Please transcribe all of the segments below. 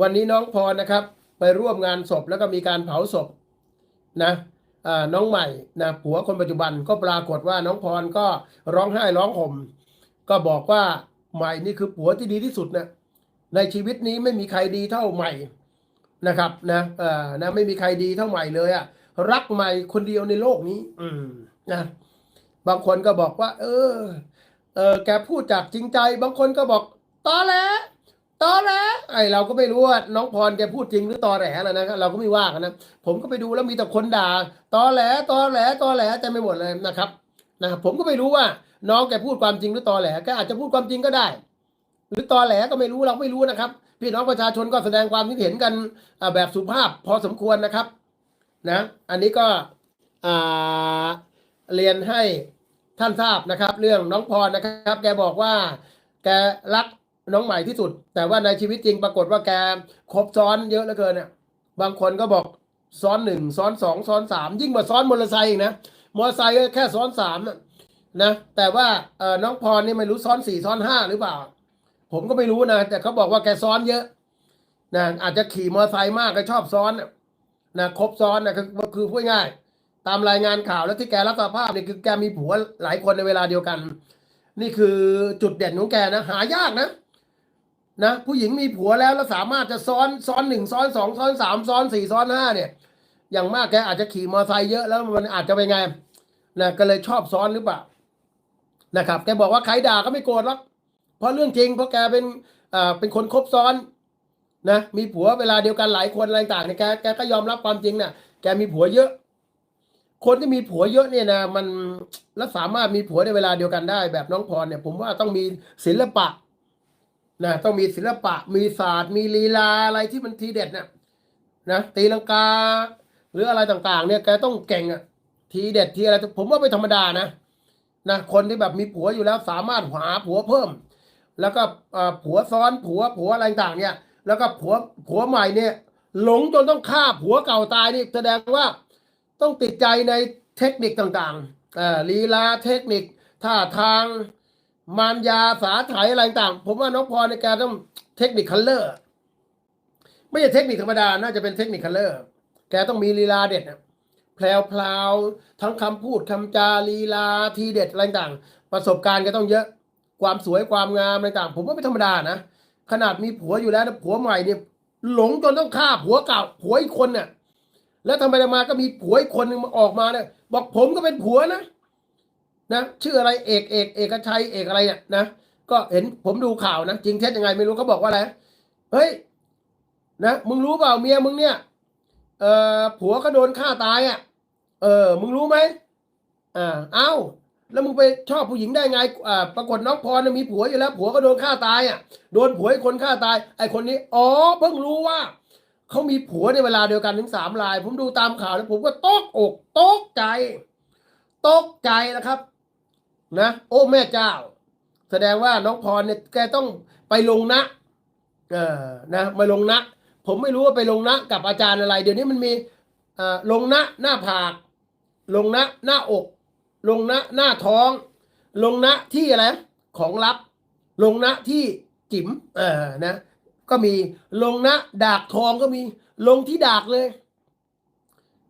วันนี้น้องพรนะครับ ไปร่วมงานศพแล้วก็มีการเผาศพนะน้องใหม่นะผัวคนปัจจุบันก็ปรากฏว่าน้องพรก็ร้องไห้ร้องห่มก็บอกว่าใหม่นี่คือผัวที่ดีที่สุดนะในชีวิตนี้ไม่มีใครดีเท่าใหม่นะครับนะเอ่อนะไม่มีใครดีเท่าใหม่เลยอะรักใหม่คนเดียวในโลกนี้ อืมนะบางคนก็บอกว่า เออ เออแกพูดจากจริงใจ บางคนก็บอกตอแหล ตอแหลไอเราก็ไม่รู้ว่าน้องพรแกพูดจริงหรือตอแหลนะนะครับเราก็ไม่ว่ากันนะผมก็ไปดูแล้วมีแต่คนด่าตอแหลตอแหลตอแหลเต็มไปหมดเลยนะครับนะครับผมก็ไม่รู้ว่าน้องแกพูดความจริงหรือตอแหลแกอาจจะพูดความจริงก็ได้ หรือตอแหลก็ไม่รู้เราไม่รู้นะครับ พี่น้องประชาชนก็แสดงความคิดเห็นกันแบบสุภาพพอสมควรนะครับนะ อันนี้ก็เรียนให้ท่านทราบนะครับ เรื่องน้องพรนะครับ แกบอกว่า แกรัก น้องใหม่ที่สุด แต่ว่าในชีวิตจริงปรากฏว่าแกครบซ้อนเยอะเหลือเกินเนี่ยบางคนก็บอกซ้อนหนึ่งซ้อนสองซ้อนสามยิ่งกว่าซ้อนมอเตอร์ไซค์อีกนะมอเตอร์ไซค์แค่ซ้อนสามนะแต่ว่าน้องพรนี่ไม่รู้ซ้อนสี่ซ้อนห้าหรือเปล่า ผมก็ไม่รู้นะ แต่เขาบอกว่าแกซ้อนเยอะนะอาจจะขี่มอเตอร์ไซค์มากก็ชอบซ้อนนะครบซ้อนนะคือคือพูดง่ายตามรายงานข่าวแล้วที่แกรับสารภาพนี่คือแกมีผัวหลายคนในเวลาเดียวกัน นี่คือจุดเด่นของแกนะหายากนะ นะผู้หญิงมีผัวแล้วแล้วสามารถจะซ้อนซ้อนหนึ่งซ้อนสองซ้อนสามซ้อนสี่ซ้อนห้าเนี่ย อย่างมากแกอาจจะขี่มอเตอร์ไซค์เยอะแล้วมันอาจจะเป็นไงนะก็เลยชอบซ้อนหรือเปล่านะครับแกบอกว่าใครด่าก็ไม่โกรธหรอกเพราะเรื่องจริงเพราะแกเป็นอ่าเป็นคนคบซ้อนนะมีผัวเวลาเดียวกันหลายคนอะไรต่างเนี่ยแกแกก็ยอมรับความจริงเนี่ยแกมีผัวเยอะ คนที่มีผัวเยอะเนี่ยนะมันแล้วสามารถมีผัวในเวลาเดียวกันได้ แบบน้องพรเนี่ย ผมว่าต้องมีศิลปะ นะต้องมีศิลปะมีศาสตร์ มีลีลาอะไรที่มันทีเด็ดเนี่ยนะตีลังกา หรืออะไรต่างๆ เนี่ยแกต้องเก่งอะทีเด็ดทีอะไรผมว่าไม่ธรรมดานะนะคนที่แบบมีผัวอยู่แล้วสามารถหาผัวเพิ่ม แล้วก็ผัวซ้อนผัวผัวอะไรต่างเนี่ย แล้วก็ผัวผัวใหม่เนี่ย หลงจนต้องฆ่าผัวเก่าตายนี่แสดงว่าต้องติดใจในเทคนิคต่างๆลีลาเทคนิคท่าทาง มารยาสาไถอะไรต่าง ผมว่าน้องพรในยแกต้องเทคนิคคัลเลอร์ ไม่ใช่เทคนิคธรรมดา น่าจะเป็นเทคนิคคัลเลอร์ แกต้องมีลีลาเด็ดนะแพลวพลาวๆทั้งคำพูดคำจาลีลาทีเด็ดอะไรต่าง ประสบการณ์ก็ต้องเยอะ ความสวยความงามอะไรต่าง ผมว่าไม่ธรรมดานะ ขนาดมีผัวอยู่แล้วผัวใหม่เนี่ยหลงจนต้องฆ่าผัวเก่าผัวอีกคนเนี่ยแล้วทำไมมาก็มีผัวอีกคนหนึงมาออกมาเนี่ยบอกผมก็เป็นผัวนะ นะชื่ออะไรเอกเอกเอกชัยเอกอะไรเนี่ยนะก็เห็นผมดูข่าวนะจริงเท็จยังไงไม่รู้เขาบอกว่าอะไรเฮ้ยนะมึงรู้เปล่าเมียมึงเนี่ยเอ่อผัวก็โดนฆ่าตายอะ เออ มึงรู้ไหมอ่าเอ้าแล้วมึงไปชอบผู้หญิงได้ไงอ่าปรากฏน้องพรนมีผัวอยู่แล้ว ผัวก็โดนฆ่าตายอะโดนผัวให้คนฆ่าตาย ไอ้คนนี้อ๋อเพิ่งรู้ว่าเขามีผัวในเวลาเดียวกันถึงสามราย ผมดูตามข่าวแล้วผมก็ตกอกตกใจตกใจนะครับ นะ โอ้แม่เจ้า แสดงว่าน้องพรเนี่ยแกต้องไปลงนะเออนะมาลงนะ ผมไม่รู้ว่าไปลงนะ กับอาจารย์อะไร เดี๋ยวนี้มันมีเอ่อลงนะหน้าผาก ลงนะหน้าอก ลงนะหน้าท้อง ลงนะที่อะไรของลับ ลงนะที่จิ๋มเออนะก็มีลงนะดากทองก็มีลงที่ดากเลย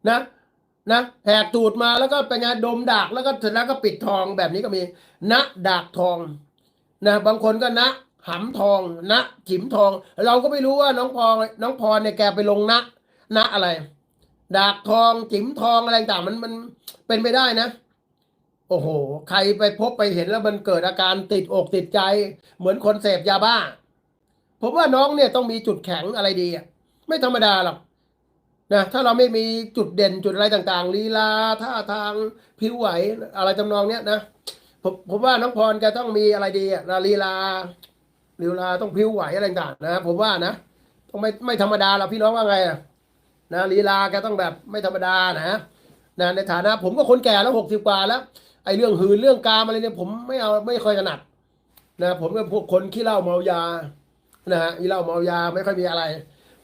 นะ นะแหกตูดมาแล้วก็เป็นไงดมดากแล้วก็เสร็จแล้วก็ปิดทองแบบนี้ก็มี นะดากทองนะบางคนก็นะหำทอง นะจิ๋มทอง เราก็ไม่รู้ว่าน้องพรน้องพรเนี่ยแกไปลงนะ นะอะไรดากทองจิ๋มทองอะไรต่างมันมันเป็นไปได้นะ โอ้โห ใครไปพบไปเห็นแล้วมันเกิดอาการติดอกติดใจ เหมือนคนเสพยาบ้า ผมว่าน้องเนี่ยต้องมีจุดแข็งอะไรดีอะไม่ธรรมดาหรอก นะถ้าเราไม่มีจุดเด่นจุดอะไรต่างๆลีลาท่าทางผิวไหวอะไรจำนองเนี้ยนะผมผมว่าน้องพรแกต้องมีอะไรดีอะลีลาลีลาต้องผิวไหวอะไรต่างๆนะผมว่านะต้องไม่ไม่ธรรมดาหรอกพี่น้องว่าไงอะนะลีลาแกต้องแบบไม่ธรรมดานะนะในฐานะ ผมก็คนแก่แล้วหกสิบกว่าแล้วไอ้เรื่องหืนเรื่องกามอะไรเนี่ยผมไม่เอาไม่ค่อยถนัดนะผมก็พวกคนขี้เหล้าเมายานะฮะขี้เหล้าเมายาไม่ค่อยมีอะไร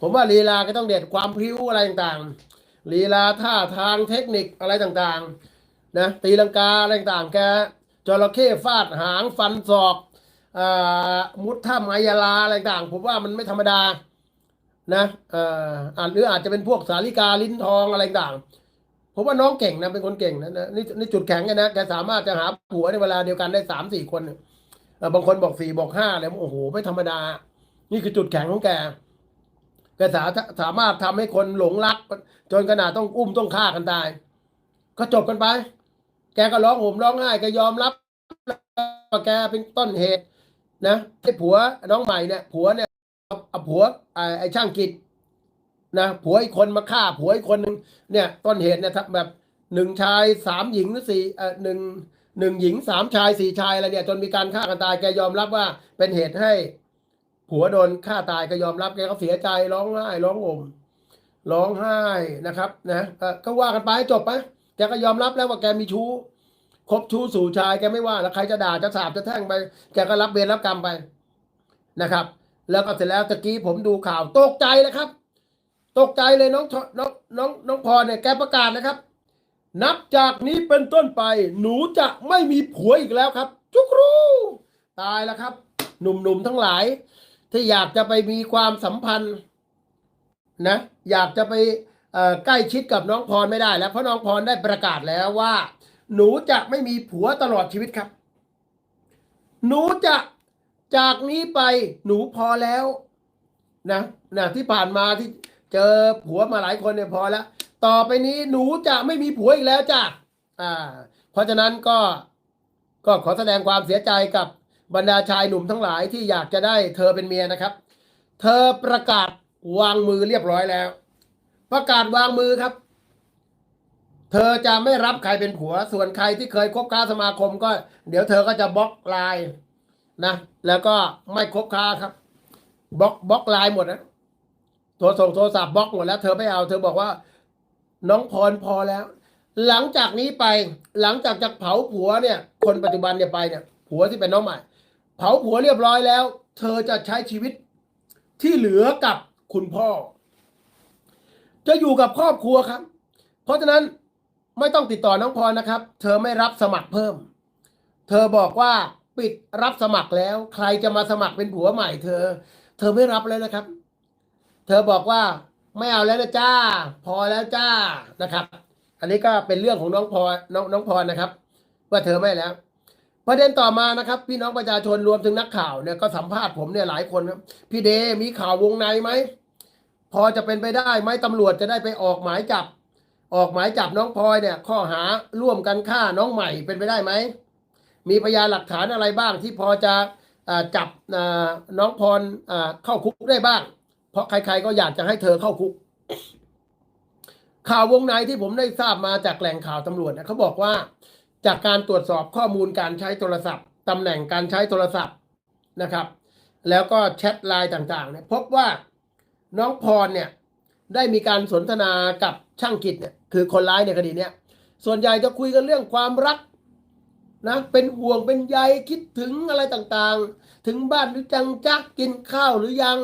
ผมว่าลีลาก็ต้องเด็ดความพริ้วอะไรต่างๆลีลาท่าทางเทคนิคอะไรต่างๆนะตีลังกาอะไรต่างๆแกจระเข้ฟาดหางฟันศอกอมุดถ้ำไอยาลาอะไรต่างๆผมว่ามันไม่ธรรมดานะอ่าจหรืออาจจะเป็นพวกสาลิกาลิ้นทองอะไรต่างผมว่าน้องเก่งนะเป็นคนเก่งนะนะนี่นี่จุดแข็งกันนะแกสามารถจะหาผัวในเวลาเดียวกันได้สามสี่คนบางคนบอกสี่บอกห้าเลยโอ้โหไม่ธรรมดา นี่คือจุดแข็งของแก แกสาสามารถทำให้คนหลงรัก จนขนาดต้องอุ้มต้องฆ่ากันตาย ก็จบกันไป แกก็ร้องห่มร้องไห้แกยอมรับว่าแกเป็นต้นเหตุ นะไอ้ผัวน้องใหม่เนี่ย ผัวเนี่ยเอาผัวไอ้ช่างกิจนะผัวอีกคนมาฆ่าผัวอีกคนหนึ่งเนี่ย ต้นเหตุเนี่ยแบบหนึ่งชายสามหญิงหรือสี่เอ่อหนึ่งหนึ่งหญิงสามชายสี่ชายอะไรเนี่ย จนมีการฆ่ากันตายแกยอมรับว่าเป็นเหตุให้ ผัวโดนฆ่าตายก็ยอมรับแกก็เสียใจร้องไห้ร้องห่มร้องไห้นะครับนะก็ว่ากันไปจบไปแกก็ยอมรับแล้วว่าแกมีชู้คบชู้สู่ชายแกไม่ว่าแล้วใครจะด่าจะสาบจะแท่งไป แกก็รับเวรรับกรรมไปนะครับ แล้วก็เสร็จแล้วตะกี้ผมดูข่าวตกใจนะครับ ตกใจเลยน้องน้องน้องน้องพรเนี่ยแกประกาศนะครับ นับจากนี้เป็นต้นไป หนูจะไม่มีผัวอีกแล้วครับ จุกรูตายแล้วครับ หนุ่มๆทั้งหลาย ที่อยากจะไปมีความสัมพันธ์นะ อยากจะไปใกล้ชิดกับน้องพรไม่ได้แล้ว เพราะน้องพรได้ประกาศแล้วว่า หนูจะไม่มีผัวตลอดชีวิตครับ หนูจะจากนี้ไปหนูพอแล้วนะนะที่ผ่านมาที่เจอผัวมาหลายคนเนี่ยพอแล้ว ต่อไปนี้หนูจะไม่มีผัวอีกแล้วจ้ะอ่า เพราะฉะนั้นก็ก็ขอแสดงความเสียใจกับ บรรดาชายหนุ่มทั้งหลายที่อยากจะได้เธอเป็นเมียนะครับ เธอประกาศวางมือเรียบร้อยแล้ว ประกาศวางมือครับ เธอจะไม่รับใครเป็นผัว ส่วนใครที่เคยคบค้าสมาคมก็ เดี๋ยวเธอก็จะบล็อกไลน์นะ แล้วก็ไม่คบค้าครับบล็อกบล็อกไลน์หมดนะโทรส่งโทรศัพท์บล็อกหมดแล้ว เธอไม่เอา เธอบอกว่า น้องพรพอแล้ว หลังจากนี้ไปหลังจากจะเผาผัวเนี่ย คนปัจจุบันเนี่ยไปเนี่ยผัวที่เป็นน้องใหม่ เผาผัวเรียบร้อยแล้ว เธอจะใช้ชีวิตที่เหลือกับคุณพ่อ จะอยู่กับครอบครัวครับ เพราะฉะนั้นไม่ต้องติดต่อน้องพรนะครับ เธอไม่รับสมัครเพิ่ม เธอบอกว่าปิดรับสมัครแล้ว ใครจะมาสมัครเป็นผัวใหม่เธอ เธอไม่รับเลยนะครับ เธอบอกว่าไม่เอาแล้วนะจ้า พอแล้วจ้านะครับ อันนี้ก็เป็นเรื่องของน้องพรน้องน้องพรนะครับ ว่าเธอไม่แล้ว ประเด็นต่อมานะครับ พี่น้องประชาชนรวมถึงนักข่าวเนี่ยก็สัมภาษณ์ผมเนี่ยหลายคนครับพี่เดมีข่าววงในไหมพอจะเป็นไปได้ไหมตำรวจจะได้ไปออกหมายจับ ออกหมายจับน้องพลอยเนี่ย ข้อหาร่วมกันฆ่าน้องใหม่เป็นไปได้ไหมมีพยานหลักฐานอะไรบ้างที่พอจะอจับน้องพรเข้าคุกได้บ้าง เพราะใครๆก็อยากจะให้เธอเข้าคุก ข่าววงในที่ผมได้ทราบมาจากแหล่งข่าวตำรวจเนี่ยเขาบอกว่า จากการตรวจสอบข้อมูลการใช้โทรศัพท์ตำแหน่งการใช้โทรศัพท์นะครับ แล้วก็แชทไลน์ต่างๆเนี่ยพบว่าน้องพรเนี่ยได้มีการสนทนากับช่างกิจเนี่ยคือคนร้ายในคดีเนี้ยส่วนใหญ่จะคุยกันเรื่องความรักนะเป็นห่วงเป็นใยคิดถึงอะไรต่างๆ ถึงบ้านหรือจังจักกินข้าวหรือยัง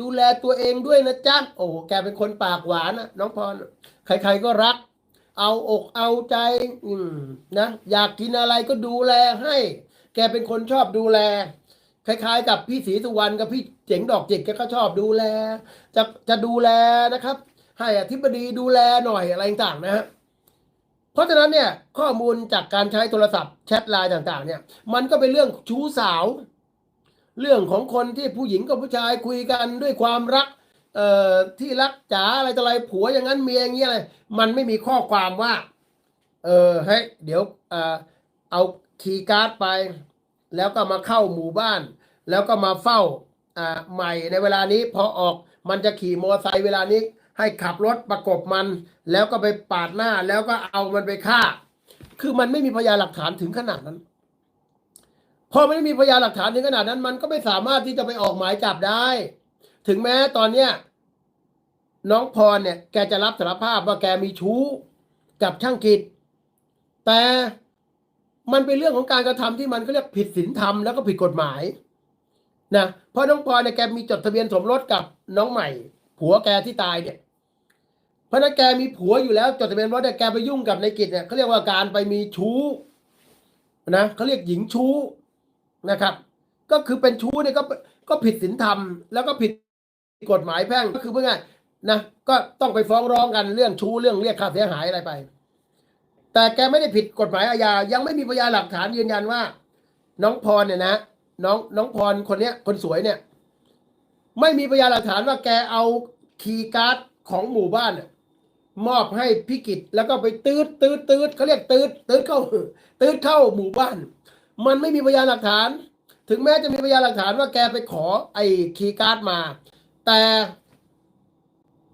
ดูแลตัวเองด้วยนะจ๊ะโอ้แกเป็นคนปากหวานนะน้องพร ใครๆก็รัก เอาอกเอาใจ อืมนะอยากกินอะไรก็ดูแลให้ แกเป็นคนชอบดูแล คล้ายๆ กับพี่ศรีสุวรรณกับพี่เจ๋งดอกจิกแกก็ชอบดูแล จะจะดูแลนะครับ ให้อธิบดีดูแลหน่อยอะไรต่างๆนะฮะเพราะฉะนั้นเนี่ย ข้อมูลจากการใช้โทรศัพท์แชทไลน์ต่าง ๆ เนี่ย มันก็เป็นเรื่องชู้สาว เรื่องของคนที่ผู้หญิงกับผู้ชายคุยกันด้วยความรัก เอ่อที่รักจ๋าอะไรต่ออะไรผัวอย่างนั้นเมียอย่างนี้อะไร มันไม่มีข้อความว่า เออให้ยเดี๋ยวเอ่อเอาคีย์การ์ดไป แล้วก็มาเข้าหมู่บ้าน แล้วก็มาเฝ้าอ่าใหม่ในเวลานี้พอออกมันจะขี่มอเตอร์ไซค์เวลานี้ ให้ขับรถประกบมัน แล้วก็ไปปาดหน้าแล้วก็เอามันไปฆ่า คือมันไม่มีพยานหลักฐานถึงขนาดนั้นพอไม่มีพยานหลักฐานถึงขนาดนั้น มันก็ไม่สามารถที่จะไปออกหมายจับได้ ถึงแม้ตอนเนี้ยน้องพรเนี่ย แกจะรับสารภาพว่าแกมีชู้กับช่างกิจ แต่มันเป็นเรื่องของการกระทำที่มันก็เรียกผิดศีลธรรมแล้วก็ผิดกฎหมายนะเพราะน้องพรเนี่ยแกมีจดทะเบียนสมรสกับน้องใหม่ ผัวแกที่ตายเนี่ยเพราะนั้นแกมีผัวอยู่แล้วจดทะเบียนสมรสแต่แกไปยุ่งกับในกิจเนี่ยเขาเรียกว่าการไปมีชู้นะเขาเรียกหญิงชู้นะครับ ก็คือเป็นชู้เนี่ยก็ก็ผิดศีลธรรมแล้วก็ผิด กฎหมายแพ่งก็คือเพื่อไงายนะก็ต้องไปฟ้องร้องกันเรื่องชู้เรื่องเรียกค่าเสียหายอะไรไป แต่แกไม่ได้ผิดกฎหมายอาญายังไม่มีพยานหลักฐานยืนยันว่า น้องพรเนี่ยนะน้องน้องพรคนเนี้ย คนสวยเนี่ย ไม่มีพยานหลักฐานว่าแกเอาคีย์การ์ดของหมู่บ้านมอบให้พิกิจแล้วก็ไปตืดตืดตืดเขาเรียกตืดตืดเข้าตืดเข้าหมู่บ้าน มันไม่มีพยานหลักฐาน ถึงแม้จะมีพยานหลักฐานว่าแกไปขอไอ้คีย์การ์ดมา แต่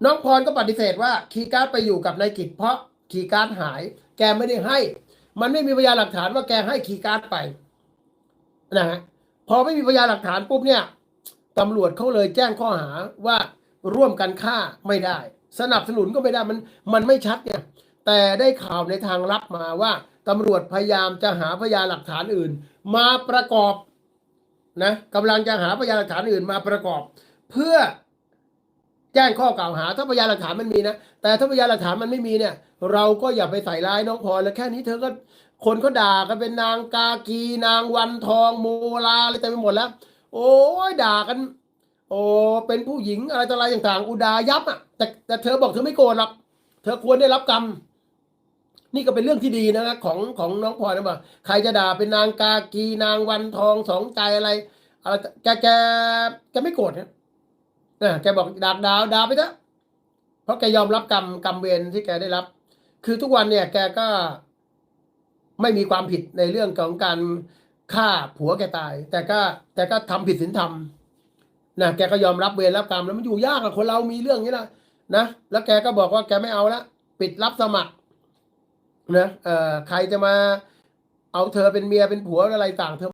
น้องพรก็ปฏิเสธว่าคีย์การ์ดไปอยู่กับนายกิจเพราะคีย์การ์ดหาย แกไม่ได้ให้ มันไม่มีพยานหลักฐานว่าแกให้คีย์การ์ดไปนะฮะพอไม่มีพยานหลักฐานปุ๊บเนี่ยตำรวจเขาเลยแจ้งข้อหาว่าร่วมกันฆ่าไม่ได้ สนับสนุนก็ไม่ได้มันมันไม่ชัดเนี่ย แต่ได้ข่าวในทางลับมาว่าตำรวจพยายามจะหาพยานหลักฐานอื่น มาประกอบนะกำลังจะหาพยานหลักฐานอื่นมาประกอบ เพื่อ แจ้งข้อกล่าวหาถ้าพยานหลักฐานมันมีนะ แต่ถ้าพยานหลักฐานมันไม่มีเนี่ย เราก็อย่าไปใส่ร้ายน้องพรแล้วแค่นี้เธอก็คนก็ด่ากันเป็นนางกากีนางวันทองโมลาอะไรเต็มไปหมดแล้ว โอ้ยด่ากัน โอ้เป็นผู้หญิงอะไรต่ออะไรต่างๆ อุดายับอะแต่แต่เธอบอกเธอไม่โกรธหรอกเธอควรได้รับกรรมนี่ก็เป็นเรื่องที่ดีนะของของน้องพลอยนะว่าใครจะด่าเป็นนางกากีนางวันทองสองใจอะไรอะไรแกแกแกไม่โกรธนะ นะแกบอกด่าด่าด่าไปเถอะเพราะแกยอมรับกรรมกรรมเวรที่แกได้รับ คือทุกวันเนี่ยแกก็ไม่มีความผิดในเรื่องของการฆ่าผัวแกตาย แต่ก็แต่ก็ทำผิดศีลธรรมนะแกก็ยอมรับเวรรับกรรมแล้วมันอยู่ยากอะคนเรามีเรื่องนี้นะนะแล้วแกก็บอกว่าแกไม่เอาละปิดรับสมัครนะเอ่อใครจะมาเอาเธอเป็นเมียเป็นผัวอะไรต่างเธอ